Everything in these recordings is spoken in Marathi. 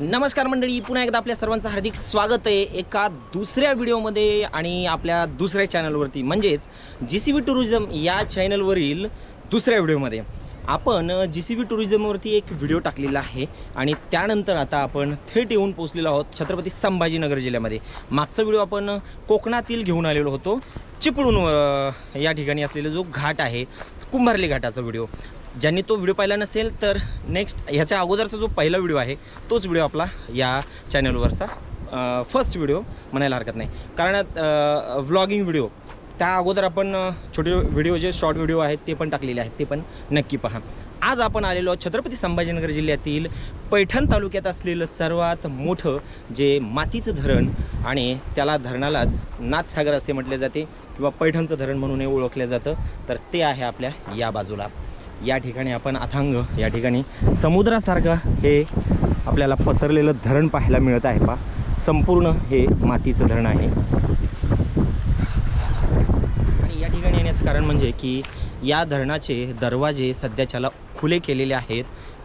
नमस्कार मंडळी पुन्हा एकदा आपल्या सर्वांचं हार्दिक स्वागत आहे एका दुसऱ्या व्हिडिओमध्ये आणि आपल्या दुसऱ्या चॅनलवरती. म्हणजेच जी सी बी टुरिझम या चॅनलवरील दुसऱ्या व्हिडिओमध्ये. आपण जी सी बी टुरिझमवरती एक व्हिडिओ टाकलेला आहे आणि त्यानंतर आता आपण थेट येऊन पोहोचलेलो आहोत छत्रपती संभाजीनगर जिल्ह्यामध्ये. मागचा व्हिडिओ आपण कोकणातील घेऊन आलेलो होतो. चिपळूण या ठिकाणी असलेला जो घाट आहे कुंभारली घाटाचा व्हिडिओ. ज्यांनी तो व्हिडिओ पाहिला नसेल तर नेक्स्ट ह्याच्या अगोदरचा जो पहिला व्हिडिओ आहे तोच व्हिडिओ आपला या चॅनलवरचा फर्स्ट व्हिडिओ म्हणायला हरकत नाही. कारण व्लॉगिंग व्हिडिओ त्या अगोदर आपण छोटे व्हिडिओ जे शॉर्ट व्हिडिओ आहेत ते पण टाकलेले आहेत ते पण नक्की पहा. आज आपण आलेलो आहोत छत्रपती संभाजीनगर जिल्ह्यातील पैठण तालुक्यात असलेलं सर्वात मोठं जे मातीचं धरण आणि त्याला धरणालाच नाथसागर असे म्हटले जाते किंवा पैठणचं धरण म्हणूनही ओळखलं जातं तर ते आहे आपल्या या बाजूला. या ठिकाणी आपण अथांग या ठिकाणी समुद्रासारखं हे आपल्याला पसरलेलं धरण पाहायला मिळत आहे पा संपूर्ण हे मातीचं धरण आहे. आणि या ठिकाणी येण्याचं कारण म्हणजे की या धरणाचे दरवाजे सध्याच्याला खुले केलेले आहेत.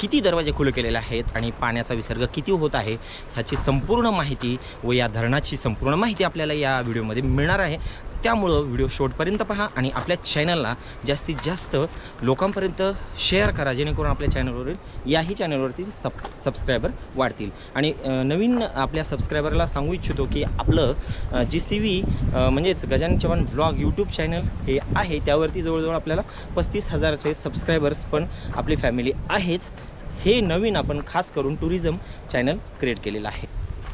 किती दरवाजे खुले केलेले आहेत आणि पाण्याचा विसर्ग किती होत आहे ह्याची संपूर्ण माहिती व या धरणाची संपूर्ण माहिती आपल्याला या व्हिडिओमध्ये मिळणार आहे. त्यामुळं व्हिडिओ शॉर्टपर्यंत पहा आणि आपल्या चॅनलला जास्तीत जास्त लोकांपर्यंत शेअर करा जेणेकरून आपल्या चॅनलवरील याही चॅनलवरती सब सबस्क्रायबर वाढतील. आणि नवीन आपल्या सबस्क्रायबरला सांगू इच्छितो की आपलं जी सी व्ही म्हणजेच Gajanan Chavan vlog YouTube channel हे आहे. त्यावरती जवळजवळ आपल्याला पस्तीस हजाराचे सबस्क्रायबर्स पण आपली फॅमिली आहेच. हे नवीन आपण खास करून टुरिझम चॅनल क्रिएट केलेलं आहे.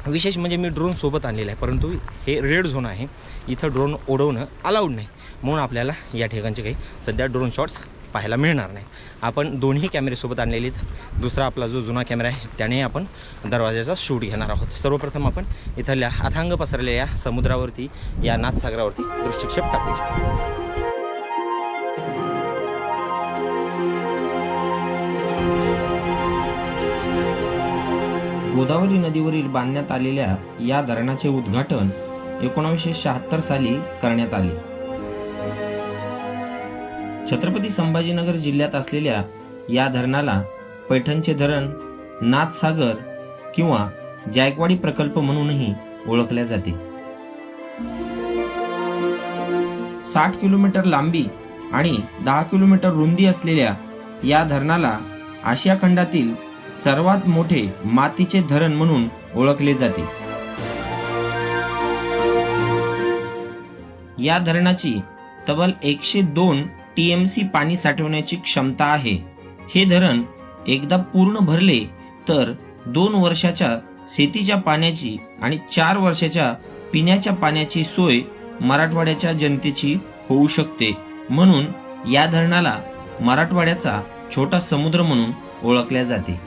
विशेष म्हणजे मी ड्रोन सोबत आणलेला आहे परंतु हे रेड झोन आहे. इथं ड्रोन उडवणं अलाउड नाही. म्हणून आपल्याला या ठिकाणचे काही सध्या ड्रोन शॉट्स पाहायला मिळणार नाही. आपण दोन्ही कॅमेरेसोबत आणलेले आहेत. दुसरा आपला जो जुना कॅमेरा आहे त्याने आपण दरवाजाचा शूट घेणार आहोत. सर्वप्रथम आपण इथल्या अथांग पसरलेल्या समुद्रावरती या नाथसागरावरती दृष्टिक्षेप टाकूया. गोदावरी नदीवरील बांधण्यात आलेल्या या धरणाचे उद्घाटन एकोणावीसशे शहात्तर साली करण्यात आले. छत्रपती संभाजीनगर जिल्ह्यात असलेल्या या धरणाला पैठणचे धरण नाथसागर किंवा जायकवाडी प्रकल्प म्हणूनही ओळखले जाते. साठ किलोमीटर लांबी आणि दहा किलोमीटर रुंदी असलेल्या या धरणाला आशिया खंडातील सर्वात मोठे मातीचे धरण म्हणून ओळखले जाते. या धरणाची तब्बल एकशे दोन टी एम सी पाणी साठवण्याची क्षमता आहे. हे धरण एकदा पूर्ण भरले तर दोन वर्षाच्या शेतीच्या पाण्याची आणि चार वर्षाच्या पिण्याच्या पाण्याची सोय मराठवाड्याच्या जनतेची होऊ शकते. म्हणून या धरणाला मराठवाड्याचा छोटा समुद्र म्हणून ओळखले जाते.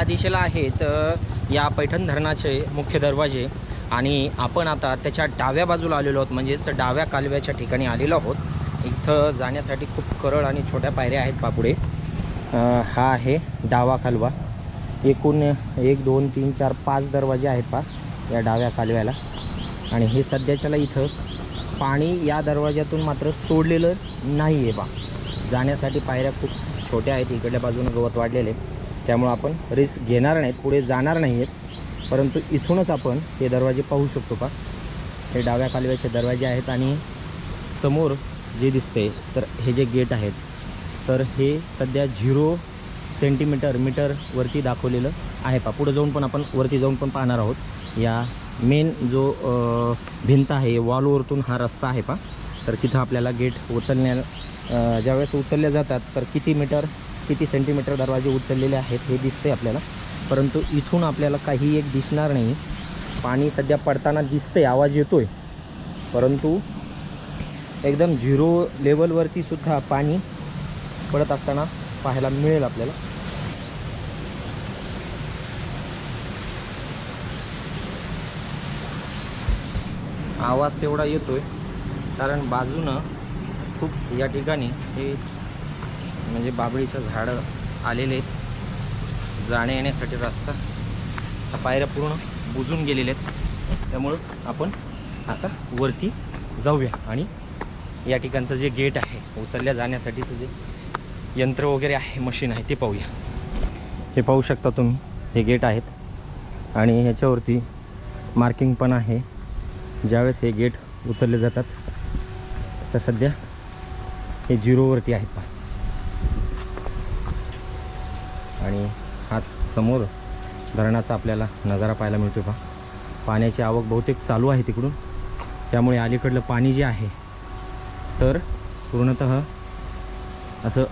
त्या या दिशेला आहेत या पैठण धरणाचे मुख्य दरवाजे. आणि आपण आता त्याच्या डाव्या बाजूला आलेलो आहोत म्हणजेच डाव्या कालव्याच्या ठिकाणी आलेलो आहोत. इथं जाण्यासाठी खूप करळ आणि छोट्या पायऱ्या आहेत पापुडे. हा आहे डावा कालवा. एकूण एक दोन तीन चार पाच दरवाजे आहेत पा या डाव्या कालव्याला. आणि हे सध्याच्याला इथं पाणी या दरवाज्यातून मात्र सोडलेलं नाही आहे बा. जाण्यासाठी पायऱ्या खूप छोट्या आहेत इकडल्या बाजूनं गवत वाढलेले त्यामुळं आपण रिस्क घेणार नाहीत पुढे जाणार नाही आहेत परंतु इथूनच आपण हे दरवाजे पाहू शकतो का? हे डाव्या कालव्याचे दरवाजे आहेत आणि समोर जे दिसते तर हे जे गेट आहेत तर हे सध्या झिरो सेंटीमीटर मीटरवरती दाखवलेलं आहे. पा पुढं जाऊन पण आपण वरती जाऊन पण पाहणार आहोत. या मेन जो भिंत आहे वॉलवरतून हा रस्ता आहे पा तर तिथं आपल्याला गेट उचलण्या ज्यावेळेस उचलल्या जातात तर किती मीटर किती सेंटीमीटर दरवाजे उचललेले आहेत हे दिसते आपल्याला. परंतु इथून आपल्याला काही एक दिसणार नाही. पाणी सध्या पडताना दिसते आवाज येतोय. परंतु एकदम झिरो लेवलवरती सुद्धा पाणी पडत असताना पाहायला मिळेल आपल्याला. आवाज तेवढा येतो आहे कारण बाजूनं खूप या ठिकाणी हे म्हणजे बाबळीचं झाडं आलेले आहेत. जाण्या येण्यासाठी रस्ता हा पायऱ्या पूर्ण बुजून गेलेले आहेत. त्यामुळं आपण आता वरती जाऊया आणि या ठिकाणचं जे गेट आहे उचलल्या जाण्यासाठीचं जे यंत्र वगैरे आहे मशीन आहे ते पाहूया. हे पाहू शकता तुम्ही हे गेट आहेत. आणि ह्याच्यावरती मार्किंग पण आहे. ज्यावेळेस हे गेट उचलले जातात तर सध्या हे झिरोवरती आहेत पहा. आणि हाच समोर धरणाचा आपल्याला नजारा पाहायला मिळतो पहा पाण्याची आवक बहुतेक चालू आहे तिकडून. त्यामुळे अलीकडलं पाणी जे आहे तर पूर्णत असं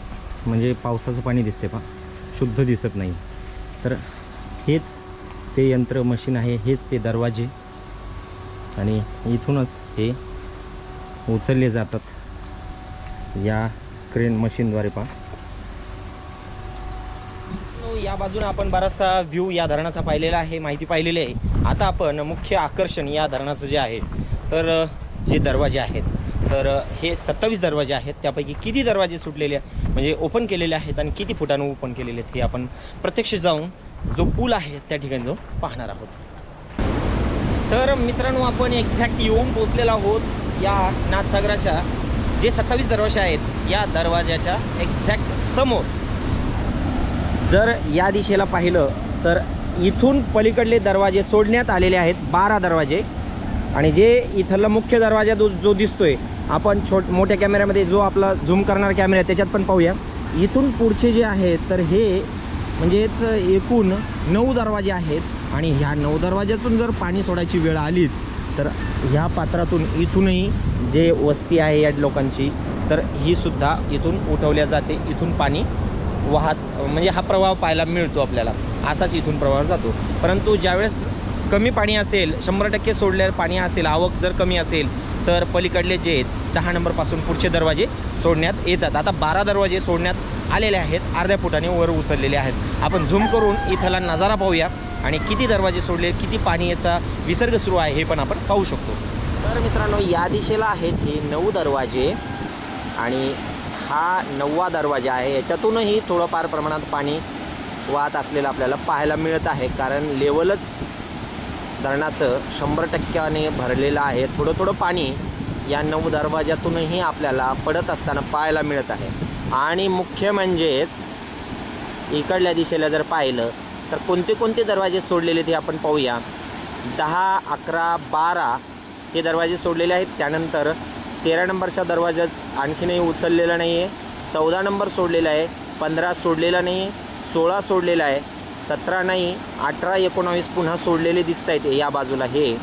म्हणजे पावसाचं पाणी दिसते पहा शुद्ध दिसत नाही. तर हेच ते यंत्र मशीन आहे हेच ते दरवाजे. आणि इथूनच हे उचलले जातात या क्रेन मशीनद्वारे पहा. या बाजूने आपण बराचसा व्ह्यू या धरणाचा पाहिलेला आहे माहिती पाहिलेली आहे. आता आपण मुख्य आकर्षण या धरणाचं जे आहे तर जे दरवाजे आहेत तर हे सत्तावीस दरवाजे आहेत. त्यापैकी किती दरवाजे सुटलेले आहे म्हणजे ओपन केलेले आहेत आणि किती फुटानं ओपन केलेले आहेत हे आपण प्रत्यक्ष जाऊन जो पूल आहे त्या ठिकाणी जाऊन पाहणार आहोत. तर मित्रांनो आपण एक्झॅक्ट येऊन पोचलेलो आहोत या नाथसागराच्या जे सत्तावीस दरवाजे आहेत या दरवाजाच्या एक्झॅक्ट समोर. जर या दिशेला पाहिलं तर इथून पलीकडले दरवाजे सोडण्यात आलेले आहेत बारा दरवाजे. आणि जे इथला मुख्य दरवाजा जो जो दिसतोय आपण छोट मोठ्या कॅमेऱ्यामध्ये जो आपला झूम करणारा कॅमेरा आहे त्याच्यात पण पाहूया. इथून पुढचे जे आहेत तर हे म्हणजेच एकूण नऊ दरवाजे आहेत. आणि ह्या नऊ दरवाज्यातून जर पाणी सोडायची वेळ आलीच तर ह्या पात्रातून इथूनही जे वस्ती आहे या लोकांची तर ही सुद्धा इथून उठवल्या जाते इथून पाणी वाहत म्हणजे हा प्रवाह पाहायला मिळतो आपल्याला. असाच इथून प्रवाह जातो. परंतु ज्यावेळेस कमी पाणी असेल शंभर टक्के सोडलेलं पाणी असेल आवक जर कमी असेल तर पलीकडले जे आहेत दहा नंबरपासून पुढचे दरवाजे सोडण्यात येतात. आता बारा दरवाजे सोडण्यात आलेले आहेत अर्ध्या फुटाने वर उचललेले आहेत. आपण झूम करून इथला नजारा पाहूया आणि किती दरवाजे सोडले किती पाणी याचा विसर्ग सुरू आहे हे पण आपण पाहू शकतो. तर मित्रांनो या दिशेला आहेत हे नऊ दरवाजे आणि हा नववा दरवाजा आहे. याच्यातूनही थोडंफार प्रमाणात पाणी वाहत असलेलं आपल्याला पाहायला मिळत आहे. कारण लेवलच धरणाचं शंभर टक्क्याने भरलेलं आहे. थोडं थोडं पाणी या नऊ दरवाज्यातूनही आपल्याला पडत असताना पाहायला मिळत आहे. आणि मुख्य म्हणजेच इकडल्या दिशेला जर पाहिलं तर कोणते कोणते दरवाजे सोडलेले ते आपण पाहूया. दहा अकरा बारा हे दरवाजे सोडलेले आहेत. त्यानंतर तेरा नंबरचा दरवाजा आणखीनही उचललेला नाही आहे चौदा नंबर सोडलेला आहे. पंधरा सोडलेला नाही आहे सोळा सोडलेला आहे. सतरा नाही अठरा एकोणावीस पुन्हा सोडलेले दिसत आहेत या बाजूला हे.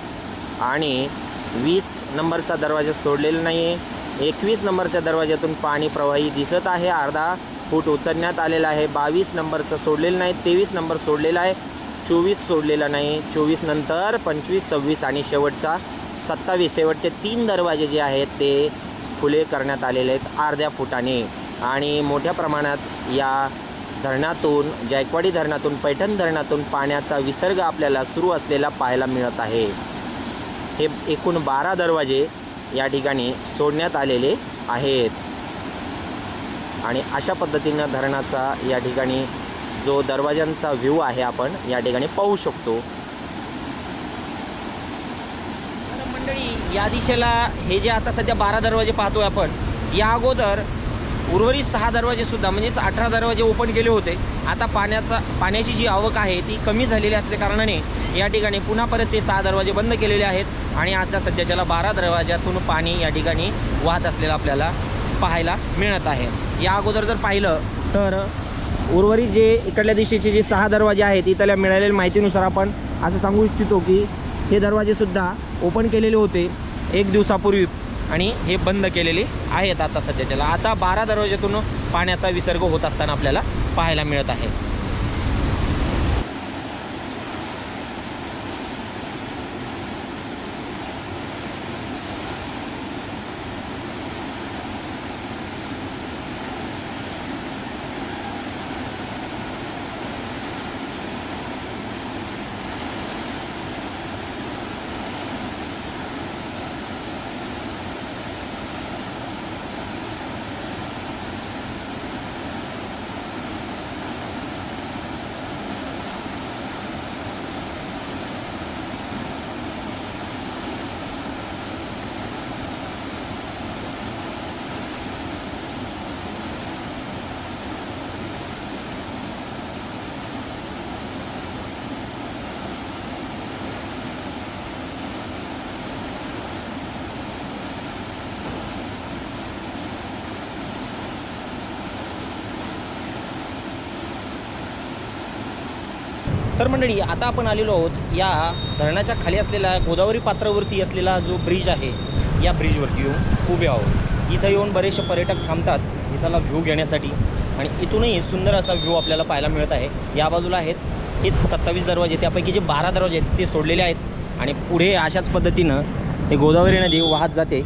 आणि वीस नंबरचा दरवाजा सोडलेला नाही आहे एकवीस नंबरच्या दरवाज्यातून पाणी प्रवाही दिसत आहे. अर्धा फूट उचलण्यात आलेला आहे. बावीस नंबरचा सोडलेला नाही. तेवीस नंबर सोडलेला आहे. चोवीस सोडलेला नाही. चोवीस नंतर पंचवीस सव्वीस आणि शेवटचा सत्तावीस शेवटचे तीन दरवाजे जे आहेत ते खुले करण्यात आलेले आहेत अर्ध्या फुटाने. आणि मोठ्या प्रमाणात या धरणातून जायकवाडी धरणातून पैठण धरणातून पाण्याचा विसर्ग आपल्याला सुरू असलेला पाहायला मिळत आहे. हे एकूण बारा दरवाजे या ठिकाणी सोडण्यात आलेले आहेत. आणि अशा पद्धतीनं धरणाचा या ठिकाणी जो दरवाजांचा व्ह्यू आहे आपण या ठिकाणी पाहू शकतो मंडळी या दिशेला हे जे आता सध्या बारा दरवाजे पाहतोय आपण या अगोदर उर्वरित सहा दरवाजेसुद्धा म्हणजेच अठरा दरवाजे ओपन केले होते. आता पाण्याचा पाण्याची जी आवक आहे ती कमी झालेली असल्याकारणाने या ठिकाणी पुन्हा परत ते सहा दरवाजे बंद केलेले आहेत आणि आता सध्याच्याला बारा दरवाज्यातून पाणी या ठिकाणी वाहत असलेलं आपल्याला पाहायला मिळत आहे. या अगोदर जर पाहिलं तर उर्वरित जे इकडल्या दिशेचे जे सहा दरवाजे आहेत इथल्या मिळालेल्या माहितीनुसार आपण असं सांगू इच्छितो की हे दरवाजेसुद्धा ओपन केलेले होते. एक दिवसापूर्वी आणि हे बंद केलेले आहेत आता सध्याच्याला आता बारा दरवाज्यातून पाण्याचा विसर्ग होत असताना आपल्याला पाहायला मिळत आहे. मंडळी आता आपण आलेलो आहोत या धरणाच्या खाली असलेल्या गोदावरी पात्रावरती असलेला जो ब्रिज आहे या ब्रिजवरती येऊन उभे आहोत. इथं येऊन बरेचसे पर्यटक थांबतात इथला व्ह्यू घेण्यासाठी. आणि इथूनही सुंदर असा व्ह्यू आपल्याला पाहायला मिळत आहे. या बाजूला आहेत हेच सत्तावीस दरवाजे त्यापैकी जे बारा दरवाजे आहेत ते सोडलेले आहेत. आणि पुढे अशाच पद्धतीनं हे गोदावरी नदी वाहत जाते.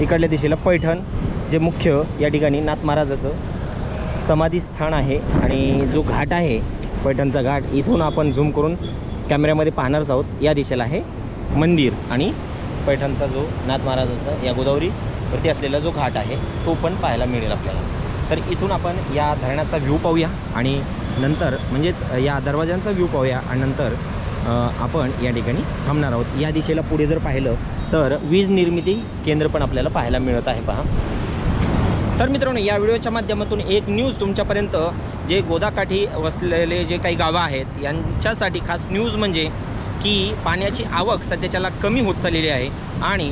इकडल्या दिशेला पैठण जे मुख्य या ठिकाणी नाथ महाराजाचं समाधी स्थान आहे. आणि जो घाट आहे पैठणचा घाट. इथून आपण झूम करून कॅमेऱ्यामध्ये पाहणारच आहोत. या दिशेला आहे मंदिर आणि पैठणचा जो नाथ महाराजाचा या गोदावरीवरती असलेला जो घाट आहे तो पण पाहायला मिळेल आपल्याला. तर इथून आपण या धरणाचा व्ह्यू पाहूया आणि नंतर म्हणजेच या दरवाज्यांचा व्ह्यू पाहूया आणि नंतर आपण या ठिकाणी थांबणार आहोत. या दिशेला पुढे जर पाहिलं तर वीज निर्मिती केंद्र पण आपल्याला पाहायला मिळत आहे. पहा. तर मित्रांनो या व्हिडिओच्या माध्यमातून एक न्यूज तुमच्यापर्यंत जे गोदाकाठी वसलेले जे काही गावं आहेत यांच्यासाठी खास न्यूज म्हणजे की पाण्याची आवक सध्याच्याला कमी होत चाललेली आहे. आणि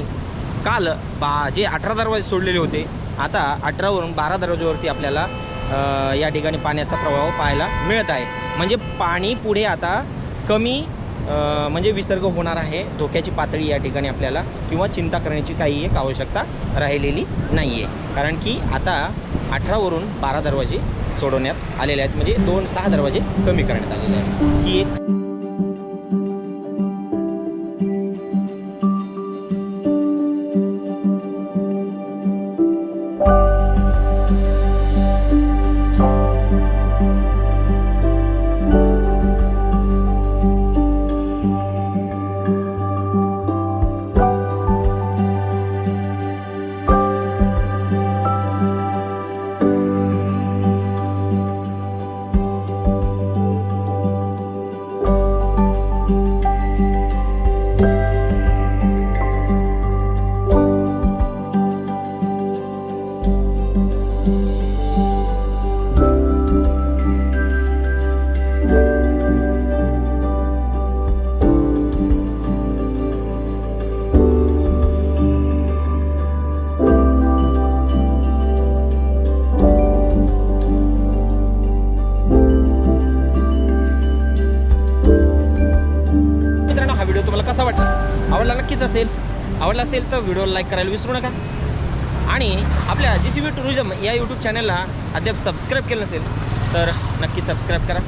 काल बा जे अठरा दरवाजे सोडलेले होते आता अठरावरून बारा दरवाजेवरती आपल्याला या ठिकाणी पाण्याचा प्रवाह पाहायला मिळत आहे. म्हणजे पाणी पुढे आता कमी म्हणजे विसर्ग होणार आहे. धोक्याची पातळी या ठिकाणी आपल्याला किंवा चिंता करण्याची काही एक आवश्यकता राहिलेली नाही आहे कारण की आता अठरावरून बारा दरवाजे सोडवण्यात आलेले आहेत. म्हणजे दोन सहा दरवाजे कमी करण्यात आलेले आहेत. ही एक आवडला असेल तर व्हिडिओला लाईक करायला विसरू नका. आणि आपल्या जी सी बी टुरिझम या यूट्यूब चॅनलला अद्याप सबस्क्राईब केलं नसेल तर नक्की सबस्क्राईब करा.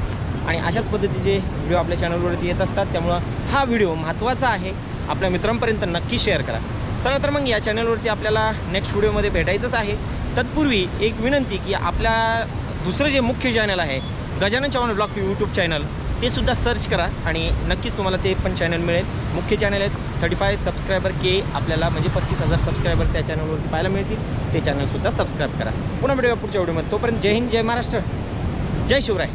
आणि अशाच पद्धतीचे व्हिडिओ आपल्या चॅनलवरती येत असतात त्यामुळं हा व्हिडिओ महत्त्वाचा आहे. आपल्या मित्रांपर्यंत नक्की शेअर करा. चला तर मग या चॅनलवरती आपल्याला नेक्स्ट व्हिडिओमध्ये भेटायचंच आहे. तत्पूर्वी एक विनंती की आपल्या दुसरं जे मुख्य चॅनल आहे Gajanan Chavan blog YouTube channel ते सुद्धा सर्च करा आणि नक्कीच तुम्हाला ते पण चॅनल मिळेल. मुख्य चॅनल आहेत थर्टी फाय सबस्क्रायबर के आपल्याला म्हणजे पस्तीस हजार सबस्क्रायबर त्या चॅनलवरती पाहायला मिळतील. ते चॅनलसुद्धा सबस्क्राईब करा. पुन्हा भेटूया पुढच्या व्हिडिओमध्ये तोपर्यंत जय हिंद जय महाराष्ट्र. जय शिवराय.